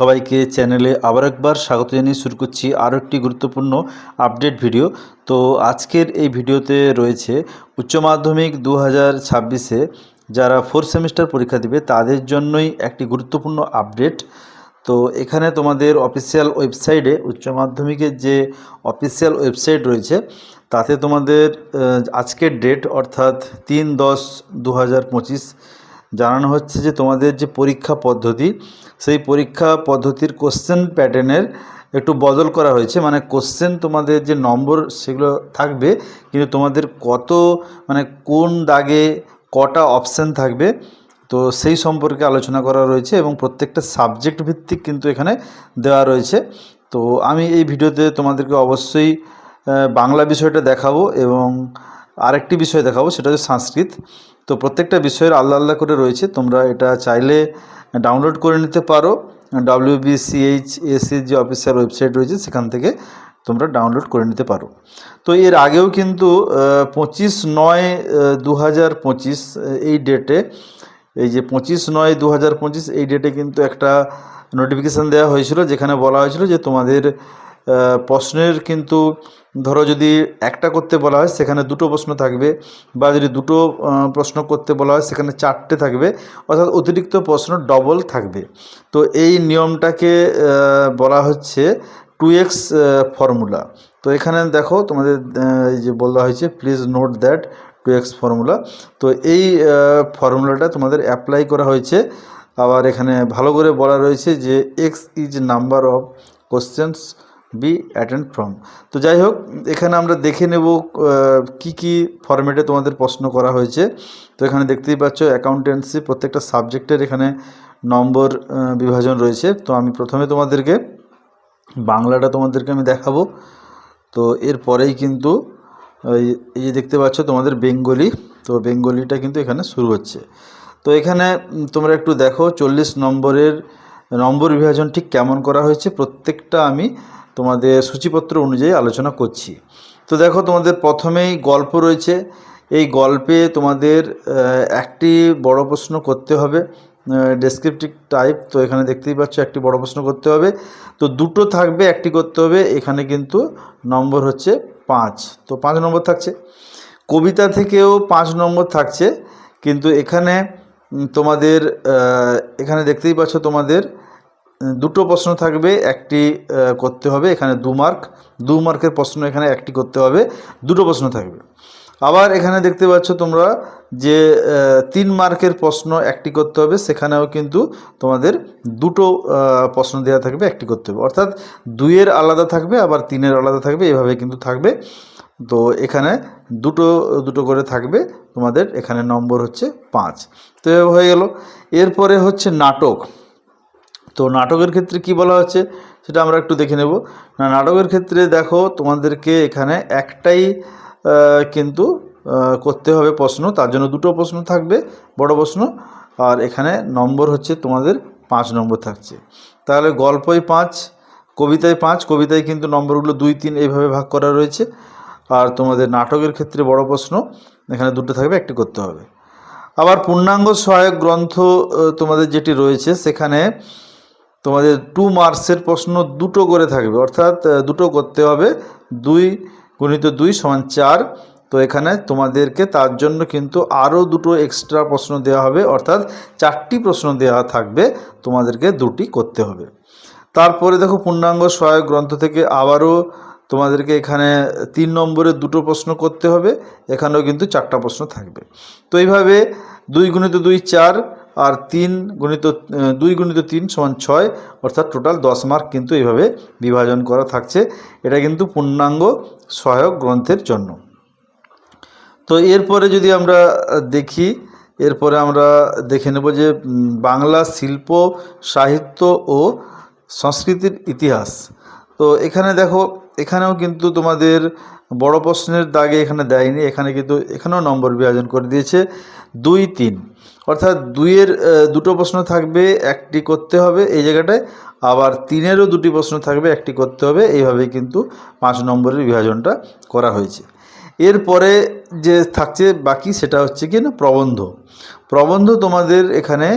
সবাইকে চ্যানেলে আবার একবার স্বাগত জানিয়ে শুরু করছি আরও একটি গুরুত্বপূর্ণ আপডেট ভিডিও। তো আজকের এই ভিডিওতে রয়েছে উচ্চ মাধ্যমিক দু হাজার ছাব্বিশে যারা ফোর্থ সেমিস্টার পরীক্ষা দিবে তাদের জন্যই একটি গুরুত্বপূর্ণ আপডেট। তো এখানে তোমাদের অফিসিয়াল ওয়েবসাইটে উচ্চ মাধ্যমিকের যে অফিসিয়াল ওয়েবসাইট রয়েছে, তাতে তোমাদের আজকের ডেট অর্থাৎ তিন দশ দু হাজার পঁচিশ জানানো হচ্ছে যে তোমাদের যে পরীক্ষা পদ্ধতি, সেই পরীক্ষা পদ্ধতির কোশ্চেন প্যাটার্নের একটু বদল করা হয়েছে। মানে কোশ্চেন তোমাদের যে নম্বর, সেগুলো থাকবে, কিন্তু তোমাদের কত মানে কোন দাগে কটা অপশান থাকবে, তো সেই সম্পর্কে আলোচনা করা রয়েছে এবং প্রত্যেকটা সাবজেক্ট ভিত্তিক কিন্তু এখানে দেওয়া রয়েছে। তো আমি এই ভিডিওতে তোমাদেরকে অবশ্যই বাংলা বিষয়টা দেখাবো এবং আরেকটি বিষয় দেখাবো, সেটা হচ্ছে সংস্কৃত। তো প্রত্যেকটা বিষয়ের আলাদা আলাদা করে রয়েছে। তোমরা এটা চাইলে ডাউনলোড করে নিতে পারো। ডাব্লিউবিসিএইচ এসির যে অফিসিয়াল ওয়েবসাইট রয়েছে, সেখান থেকে তোমরা ডাউনলোড করে নিতে পারো। তো এর আগেও কিন্তু পঁচিশ নয় দু এই ডেটে এই যে পঁচিশ নয় দু এই ডেটে কিন্তু একটা নোটিফিকেশান দেওয়া হয়েছিল, যেখানে বলা হয়েছিল যে তোমাদের প্রশ্নের কিন্তু ধরো যদি একটা করতে বলা হয়, সেখানে দুটো প্রশ্ন থাকবে বা যদি দুটো প্রশ্ন করতে বলা হয়, সেখানে চারটে থাকবে, অর্থাৎ অতিরিক্ত প্রশ্ন ডবল থাকবে। তো এই নিয়মটাকে বলা হচ্ছে টু এক্স ফর্মুলা তো এখানে দেখো তোমাদের এই যে বলা হয়েছে please note that two X formula তো এই ফর্মুলাটা তোমাদের অ্যাপ্লাই করা হয়েছে। আবার এখানে ভালো করে বলা রয়েছে যে X is number of questions be attend from তো যাই হোক এখানে আমরা দেখে নেব কি কি ফরম্যাটে তোমাদের প্রশ্ন করা হয়েছে। তো এখানে দেখতেই পাচ্ছ অ্যাকাউন্টেন্সি প্রত্যেকটা সাবজেক্টের এখানে নম্বর বিভাজন রয়েছে। তো আমি প্রথমে তোমাদেরকে বাংলাটা তোমাদেরকে আমি দেখাবো। তো এরপরেই কিন্তু, এই যে দেখতে পাচ্ছ, তোমাদের বেঙ্গলি। তো বেঙ্গলিটা কিন্তু এখানে শুরু হচ্ছে। তো এখানে তোমরা একটু দেখো, চল্লিশ নম্বরের, নম্বর বিভাজন ঠিক কেমন করা হয়েছে, প্রত্যেকটা আমি তোমাদের সূচিপত্র অনুযায়ী আলোচনা করছি। তো দেখো, তোমাদের প্রথমেই গল্প রয়েছে। এই গল্পে তোমাদের একটি বড় প্রশ্ন করতে হবে। ডেসক্রিপটিভ টাইপ তো এখানে দেখতেই পাচ্ছ একটি বড় প্রশ্ন করতে হবে। তো দুটো থাকবে, একটি করতে হবে। এখানে কিন্তু নম্বর হচ্ছে পাঁচ। তো পাঁচ নম্বর থাকছে। কবিতা থেকেও পাঁচ নম্বর থাকছে। কিন্তু এখানে তোমাদের এখানে দেখতেই পাচ্ছ তোমাদের দুটো প্রশ্ন থাকবে, একটি করতে হবে এখানে দু মার্ক দু মার্কের প্রশ্ন এখানে একটি করতে হবে, দুটো প্রশ্ন থাকবে। আবার এখানে দেখতে পাচ্ছ তোমরা যে তিন মার্কের প্রশ্ন একটি করতে হবে, সেখানেও কিন্তু তোমাদের দুটো প্রশ্ন দেওয়া থাকবে, একটি করতে হবে। অর্থাৎ দুইয়ের আলাদা থাকবে, আবার তিনের আলাদা থাকবে, এভাবে কিন্তু থাকবে। তো এখানে দুটো দুটো করে থাকবে, তোমাদের এখানে নম্বর হচ্ছে পাঁচ। তো হয়ে গেল। এরপরে হচ্ছে নাটক। তো নাটকের ক্ষেত্রে কি বলা হচ্ছে সেটা আমরা একটু দেখে নেব। না, নাটকের ক্ষেত্রে দেখো তোমাদেরকে এখানে একটাই কিন্তু করতে হবে প্রশ্ন। তার জন্য দুটো প্রশ্ন থাকবে, বড় প্রশ্ন। আর এখানে নম্বর হচ্ছে তোমাদের পাঁচ নম্বর থাকছে। তাহলে গল্পই পাঁচ কবিতায় পাঁচ। কবিতায় কিন্তু নম্বরগুলো দুই, তিন এইভাবে ভাগ করা রয়েছে। আর তোমাদের নাটকের ক্ষেত্রে বড় প্রশ্ন, এখানে দুটো থাকবে, একটি করতে হবে। আবার পূর্ণাঙ্গ সহায়ক গ্রন্থ তোমাদের যেটি রয়েছে সেখানে তোমাদের টু মার্কসের প্রশ্ন দুটো করে থাকবে। অর্থাৎ দুটো করতে হবে। দুই গুণিত দুই সমান চার। তো এখানে তোমাদেরকে তার জন্য কিন্তু আরও দুটো এক্সট্রা প্রশ্ন দেওয়া হবে। অর্থাৎ, চারটি প্রশ্ন দেওয়া থাকবে। তোমাদেরকে দুটি করতে হবে। তারপরে দেখো, পূর্ণাঙ্গ সহায়ক গ্রন্থ থেকে আবারও তোমাদেরকে এখানে তিন নম্বরে দুটো প্রশ্ন করতে হবে। এখানেও কিন্তু চারটা প্রশ্ন থাকবে। তো এইভাবে দুই গুণিত দুই চার আর তিন গুণিত দুই গুণিত তিন সমান ছয়, অর্থাৎ টোটাল দশ মার্ক কিন্তু এইভাবে বিভাজন করা থাকছে। এটা কিন্তু পূর্ণাঙ্গ সহায়ক গ্রন্থের জন্য। তো এরপরে যদি আমরা দেখি, এরপরে আমরা দেখে নেব যে বাংলা শিল্প, সাহিত্য ও সংস্কৃতির ইতিহাস। তো এখানে দেখো এখানেও কিন্তু তোমাদের বড় প্রশ্নের দাগে এখানে দেয়নি, এখানে কিন্তু এখানেও নম্বর বিভাজন করে দিয়েছে দুই তিন। অর্থাৎ দুইয়ের দুটো প্রশ্ন থাকবে, একটি করতে হবে এই জায়গাটায়, আবার তিনেরও দুটি প্রশ্ন থাকবে, একটি করতে হবে, এইভাবেই কিন্তু পাঁচ নম্বরের বিভাজনটা করা হয়েছে। এরপরে যে থাকছে বাকি সেটা হচ্ছে কি না, প্রবন্ধ। প্রবন্ধ তোমাদের এখানে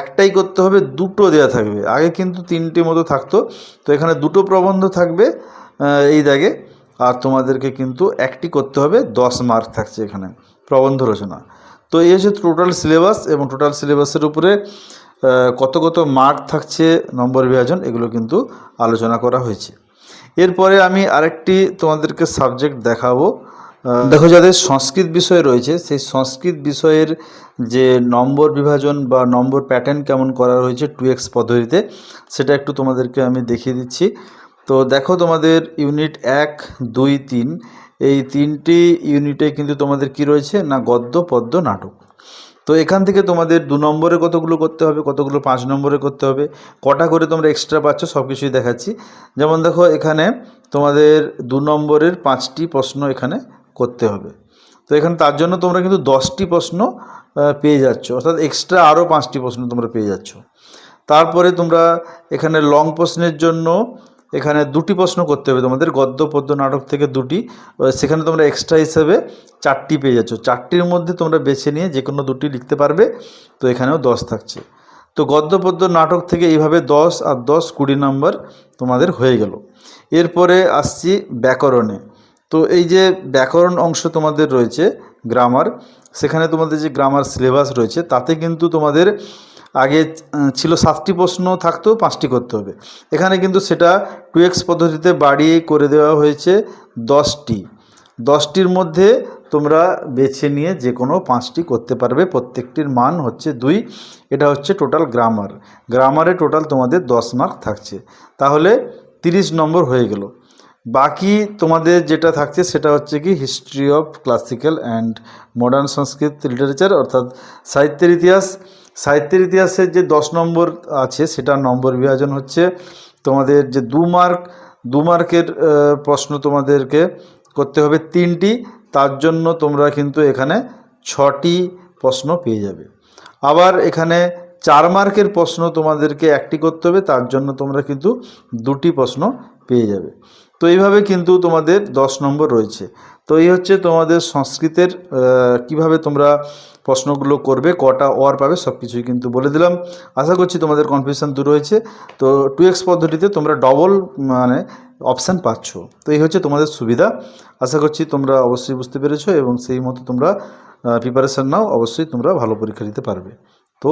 একটাই করতে হবে, দুটো দেওয়া থাকবে। আগে কিন্তু তিনটে মতো থাকতো, তো এখানে দুটো প্রবন্ধ থাকবে এই দাগে। আর তোমাদেরকে কিন্তু একটি করতে হবে, দশ মার্ক থাকছে এখানে, প্রবন্ধ রচনা। তো এই হচ্ছে টোটাল সিলেবাস এবং টোটাল সিলেবাসের উপরে কত কত মার্ক থাকছে, নম্বর বিভাজন, এগুলো কিন্তু আলোচনা করা হয়েছে। এরপরে আমি আরেকটি তোমাদেরকে সাবজেক্ট দেখাবো। দেখো যাদের সংস্কৃত বিষয় রয়েছে, সেই সংস্কৃত বিষয়ের যে নম্বর বিভাজন বা নম্বর প্যাটার্ন কেমন করা রয়েছে টু এক্স পদ্ধতিতে, সেটা একটু তোমাদেরকে আমি দেখিয়ে দিচ্ছি। তো দেখো তোমাদের ইউনিট এক, দুই, তিন। এই তিনটি ইউনিটে কিন্তু তোমাদের কি রয়েছে? না গদ্য, পদ্য, নাটক। তো এখান থেকে তোমাদের দু নম্বরে কতগুলো করতে হবে, কতগুলো পাঁচ নম্বরে করতে হবে? কটা করে তোমরা এক্সট্রা পাচ্ছ সব কিছুই দেখাচ্ছি। যেমন দেখো এখানে তোমাদের দু নম্বরের পাঁচটি প্রশ্ন এখানে করতে হবে। তো এখানে তার জন্য তোমরা কিন্তু দশটি প্রশ্ন পেয়ে যাচ্ছ। অর্থাৎ এক্সট্রা আরও পাঁচটি প্রশ্ন তোমরা পেয়ে যাচ্ছ। তারপরে তোমরা এখানে লং প্রশ্নের জন্য এখানে দুটি প্রশ্ন করতে হবে তোমাদের, গদ্য, পদ্য নাটক থেকে দুটি। সেখানে তোমরা এক্সট্রা হিসাবে চারটি পেয়ে যাচ্ছ। চারটির মধ্যে তোমরা বেছে নিয়ে যে কোনো দুটি লিখতে পারবে। তো এখানেও দশ থাকছে। তো গদ্য, পদ্য নাটক থেকে এইভাবে দশ আর দশ কুড়ি নাম্বার তোমাদের হয়ে গেল। এরপরে আসছি ব্যাকরণে। তো এই যে ব্যাকরণ অংশ তোমাদের রয়েছে গ্রামার সেখানে তোমাদের যে গ্রামার সিলেবাস রয়েছে, তাতে কিন্তু তোমাদের আগে ছিল সাতটি প্রশ্ন থাকতো, পাঁচটি করতে হবে। এখানে কিন্তু সেটা টু এক্স পদ্ধতিতে বাড়িয়ে করে দেওয়া হয়েছে দশটি। দশটির মধ্যে তোমরা বেছে নিয়ে যে কোনো পাঁচটি করতে পারবে। প্রত্যেকটির মান হচ্ছে দুই। এটা হচ্ছে টোটাল গ্রামার গ্রামারে টোটাল তোমাদের দশ মার্ক থাকছে। তাহলে তিরিশ নম্বর হয়ে গেল। বাকি তোমাদের যেটা থাকছে সেটা হচ্ছে কি history of classical and modern Sanskrit literature অর্থাৎ সাহিত্যের ইতিহাস। সাহিত্যের ইতিহাসের যে দশ নম্বর আছে, সেটার নম্বর বিভাজন হচ্ছে তোমাদের যে দু মার্ক, দু মার্কের প্রশ্ন তোমাদেরকে করতে হবে তিনটি, তার জন্য তোমরা কিন্তু এখানে ছটি প্রশ্ন পেয়ে যাবে। আবার এখানে চার মার্কের প্রশ্ন তোমাদেরকে একটি করতে হবে, তার জন্য তোমরা কিন্তু দুটি প্রশ্ন পেয়ে যাবে। তো এইভাবে কিন্তু তোমাদের দশ নম্বর রয়েছে। তো এই হচ্ছে তোমাদের সংস্কৃতের কীভাবে তোমরা প্রশ্নগুলো করবে, কটা ওয়ার পাবে সব কিছুই কিন্তু বলে দিলাম। আশা করছি তোমাদের কনফিউশন দূর হয়েছে। তো টু এক্স পদ্ধতিতে তোমরা ডবল মানে অপশান পাচ্ছ। তো এই হচ্ছে তোমাদের সুবিধা। আশা করছি তোমরা অবশ্যই বুঝতে পেরেছ এবং সেই মতো তোমরা প্রিপারেশান নাও। অবশ্যই তোমরা ভালো পরীক্ষা দিতে পারবে। তো